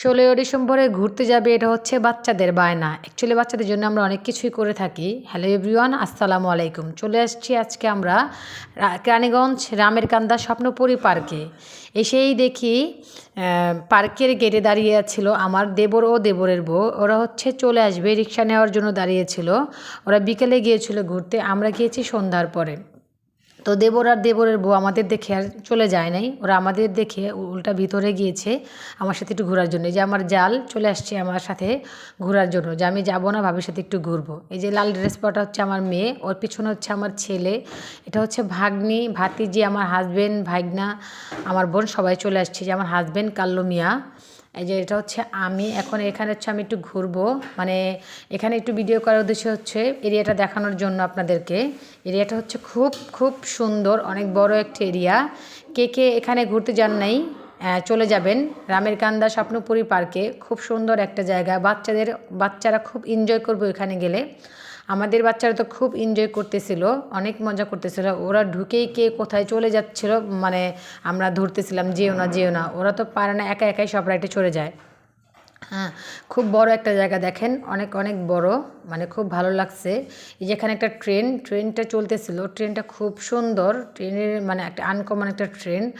ষোলোই ডিসেম্বরে ঘুরতে যাবে এটা হচ্ছে বাচ্চাদের বায়না। অ্যাকচুয়ালি বাচ্চাদের জন্য আমরা অনেক কিছুই করে থাকি। হ্যালো এভরিওয়ান আসসালামু আলাইকুম। চলে আসছি আজকে আমরা রানীগঞ্জ রামের কান্দা স্বপ্নপুরী পার্কে। এসেই দেখি পার্কের গেটে দাঁড়িয়ে ছিল আমার দেবর ও দেবরের বউ। ওরা হচ্ছে চলে আসবে, রিক্সা নেওয়ার জন্য দাঁড়িয়েছিল ওরা বিকেলে গিয়েছিল ঘুরতে। আমরা গিয়েছি সন্ধ্যার পরে। তো দেবর আর দেবরের বউ আমাদের দেখে আর চলে যায় নাই। ওরা আমাদের দেখে উল্টা ভিতরে গিয়েছে আমার সাথে একটু ঘোরার জন্য। এই যে আমার জাল চলে আসছে আমার সাথে ঘোরার জন্য যে আমি যাব না, ভাবির সাথে একটু ঘুরবো। এই যে লাল ড্রেস পরাটা হচ্ছে আমার মেয়ে, ওর পিছনে হচ্ছে আমার ছেলে, এটা হচ্ছে ভাগ্নি, ভাতিজি, আমার হাজবেন্ড ভাগনা, আমার বোন সবাই চলে আসছে। যে আমার হাজবেন্ড কাল্লু মিয়া। এই যে এটা হচ্ছে আমি, এখন এখানে হচ্ছে আমি একটু ঘুরবো। মানে এখানে একটু ভিডিও করার উদ্দেশ্য হচ্ছে এরিয়াটা দেখানোর জন্য আপনাদেরকে। এরিয়াটা হচ্ছে খুব খুব সুন্দর, অনেক বড় একটা এরিয়া কে কে এখানে ঘুরতে যান নাই চলে যাবেন। রামের কান্দা স্বপ্নপুরী পার্কে খুব সুন্দর একটা জায়গা। বাচ্চাদের, বাচ্চারা খুব এনজয় করবে ওখানে গেলে। আমাদের বাচ্চারা তো খুব এনজয় করতেছিল, অনেক মজা করতেছিল। ওরা ঢুকেই কে কোথায় চলে যাচ্ছিল মানে আমরা ধরতেছিলাম, যেও না যেও না। ওরা তো পারে না, একা একাই সব রাইটে চলে যায়। হ্যাঁ খুব বড় একটা জায়গা দেখেন, অনেক অনেক বড় মানে খুব ভালো লাগছে। এই যেখানে একটা ট্রেন ট্রেনটা চলতেছিল ট্রেনটা খুব সুন্দর ট্রেনের মানে একটা আনকমন একটা ট্রেন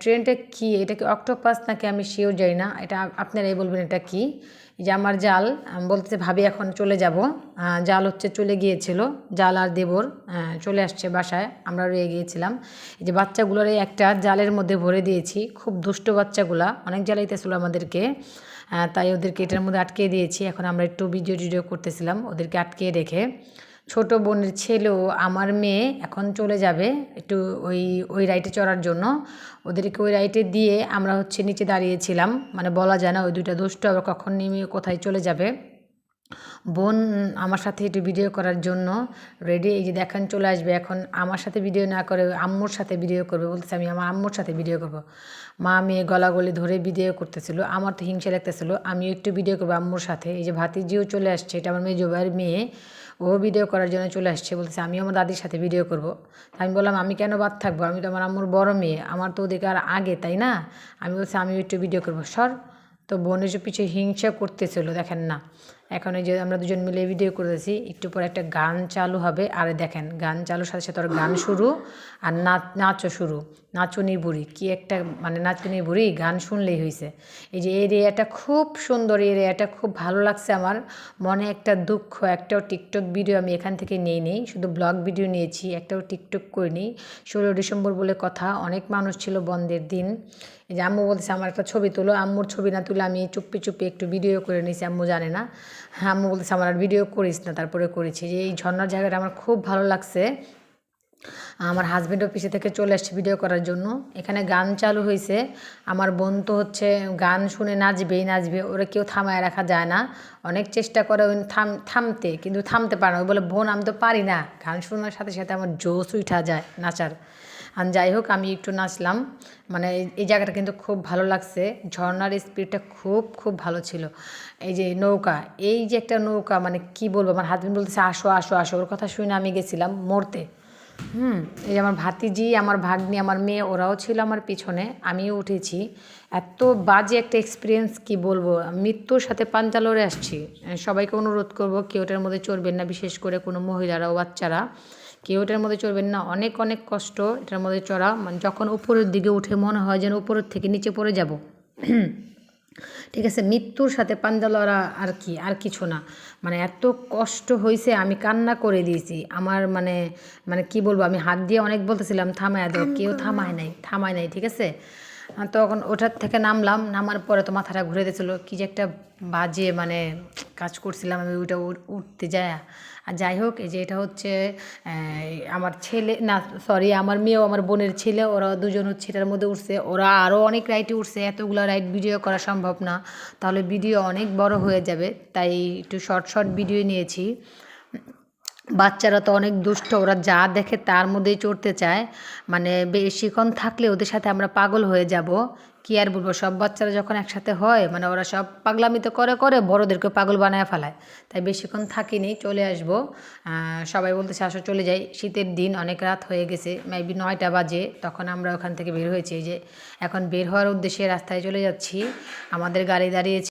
ট্রেনটা কি, এটা কি অক্টোপাস নাকি আমি শিওর যাই না, এটা আপ- আপনারাই বলবেন এটা কি? যে আমার জাল, আমি বলতে ভাবি এখন চলে যাব। জাল হচ্ছে চলে গিয়েছিল, জাল আর দেবর চলে আসছে বাসায়, আমরা রয়ে গিয়েছিলাম। এই যে বাচ্চাগুলোর এই একটা জালের মধ্যে ভরে দিয়েছি, খুব দুষ্ট বাচ্চাগুলা, অনেক জ্বালাইতেছিল আমাদেরকে। তাই ওদেরকে এটার মধ্যে আটকে দিয়েছি, এখন আমরা একটু ভিডিও টিডিও করতেছিলাম, ওদেরকে আটকে রেখে। ছোট বোনের ছেলেও আমার মেয়ে এখন চলে যাবে একটু ওই ওই রাইটে চড়ার জন্য। ওদেরকে ওই রাইটে দিয়ে আমরা হচ্ছে নিচে দাঁড়িয়েছিলাম। মানে বলা যায় না ওই দুইটা দুষ্ট আবার কখন নেমে কোথায় চলে যাবে। বোন আমার সাথে একটু ভিডিও করার জন্য রেডি এই যে দেখেন চলে আসবে। এখন আমার সাথে ভিডিও না করে আম্মুর সাথে ভিডিও করবে। বলতেছে, আমি আমার আম্মুর সাথে ভিডিও করব। মা মেয়ে গলাগলি ধরে ভিডিও করতেছিল। আমার তো হিংসা লাগতেছিল। আমিও একটু ভিডিও করব আম্মুর সাথে। এই যে ভাতিজিও চলে আসছে। এটা আমার মেয়ে জোবাইয়ের মেয়ে। ও ভিডিও করার জন্য চলে আসছে, বলতেছে আমিও আমার দাদির সাথে ভিডিও করব। আমি বললাম, আমি কেন বাদ থাকব? আমি তো আমার আম্মুর বড় মেয়ে, আমার তো আর আগে, তাই না? আমি বলছি, আমিও একটু ভিডিও করব। সর। তো বোনের যে পিছিয়ে হিংসা করতেছিল, দেখেন না। এখন এই যে আমরা দুজন মিলে ভিডিও করেছি একটু পরে একটা গান চালু হবে। আর দেখেন, গান চালুর সাথে সাথে ওর গান শুরু আর নাচ নাচও শুরু। নাচুনি বুড়ি, কি একটা মানে নাচুনি বুড়ি, গান শুনলেই হয়েছে এই যে এরিয়াটা খুব সুন্দর এরিয়াটা খুব ভালো লাগছে আমার। মনে একটা দুঃখ, একটাও টিকটক ভিডিও আমি এখান থেকে নিয়ে নিই, শুধু ব্লগ ভিডিও নিয়েছি, একটাও টিকটক করিনি। ষোলো ডিসেম্বর বলে কথা, অনেক মানুষ ছিল বন্ধের দিন। এই যে আম্মু বলতেছে, আমার একটা ছবি তুলো। আম্মুর ছবি না তুলে আমি চুপি চুপি একটু ভিডিও করে নিয়েছি আম্মু জানে না। হ্যাঁ আম্মু বলতেছে, আমার আর ভিডিও করিস না, তারপরে করেছি। যে এই ঝর্নার জায়গাটা আমার খুব ভালো লাগছে। আমার হাজব্যান্ড অফিসে থেকে চলে আসছে ভিডিও করার জন্য। এখানে গান চালু হয়েছে আমার বোন তো হচ্ছে গান শুনে নাচবেই, নাচবে, ওরা কেউ থামায় রাখা যায় না। অনেক চেষ্টা করে ওই থাম, থামতে, কিন্তু থামতে পারে না। ওই বলে, বোন, আমি তো পারি না। গান শোনার সাথে সাথে আমার জোশ উঠা যায় নাচার। আর যাই হোক, আমি একটু নাচলাম। মানে এই- জায়গাটা কিন্তু খুব ভালো লাগছে। ঝর্নার স্পিডটা খুব খুব ভালো ছিল। এই যে নৌকা, এই যে একটা নৌকা মানে কি বলব? আমার হাজবেন্ড বলতেছে, আসো আসো আসো। ওর কথা শুনে আমি গেছিলাম মরতে। হুম, এই আমার ভাতিজি, আমার ভাগ্নি, আমার মেয়ে, ওরাও ছিল আমার পিছনে। আমিও উঠেছি। এত বাজে একটা এক্সপিরিয়েন্স কি বলব? মৃত্যুর সাথে পাঞ্জা লড়ে আসছি। সবাইকে অনুরোধ করব, কেউ এটার মধ্যে চড়বেন না। বিশেষ করে কোনো মহিলারা, বাচ্চারা। কেউ এটার মধ্যে চড়বেন না। অনেক অনেক কষ্ট এটার মধ্যে চড়া। মানে যখন উপরের দিকে উঠে মনে হয় যেন উপরের থেকে নিচে পড়ে যাব। ঠিক আছে মৃত্যুর সাথে পাঞ্জা লড়া আর কি আর কিছু না। মানে এত কষ্ট হয়েছে আমি কান্না করে দিয়েছি। আমার মানে মানে কি বলব আমি হাত দিয়ে অনেক বলতেছিলাম থামায় দাও। কেউ থামায় নাই থামায় নাই ঠিক আছে? তখন ওটার থেকে নামলাম, নামার পরে তো মাথাটা ঘুরে দিয়েছিলো, কি যে একটা বাজে মানে কাজ করছিলাম আমি ওইটা উঠ- উঠতে যায়। আর যাই হোক, এই যে এটা হচ্ছে আমার ছেলে, না সরি আমার মেয়েও, আমার বোনের ছেলে, ওরা দুজন হচ্ছে এটার মধ্যে উঠছে। ওরা আরও অনেক রাইডে উঠছে, এতগুলো রাইড ভিডিও করা সম্ভব না। তাহলে ভিডিও অনেক বড় হয়ে যাবে, তাই একটু শর্ট শর্ট ভিডিও নিয়েছি। বাচ্চারা তো অনেক দুষ্ট, ওরা যা দেখে তার মধ্যেই চড়তে চায়। মানে বেশিক্ষণ থাকলে ওদের সাথে আমরা পাগল হয়ে যাব। কি আর বলব, সব বাচ্চারা যখন একসাথে হয় মানে ওরা সব পাগলামি তো করে করে বড়োদেরকে পাগল বানায় ফেলায়। তাই বেশিক্ষণ থাকিনি, চলে আসব। সবাই বলতেছে, আসো, চলে যাই। শীতের দিন, অনেক রাত হয়ে গেছে মেবি নয়টা বাজে। তখন আমরা ওখান থেকে বের হয়েছি। যে, এখন বের হওয়ার উদ্দেশ্যে রাস্তায় চলে যাচ্ছি। আমাদের গাড়ি দাঁড়িয়েছে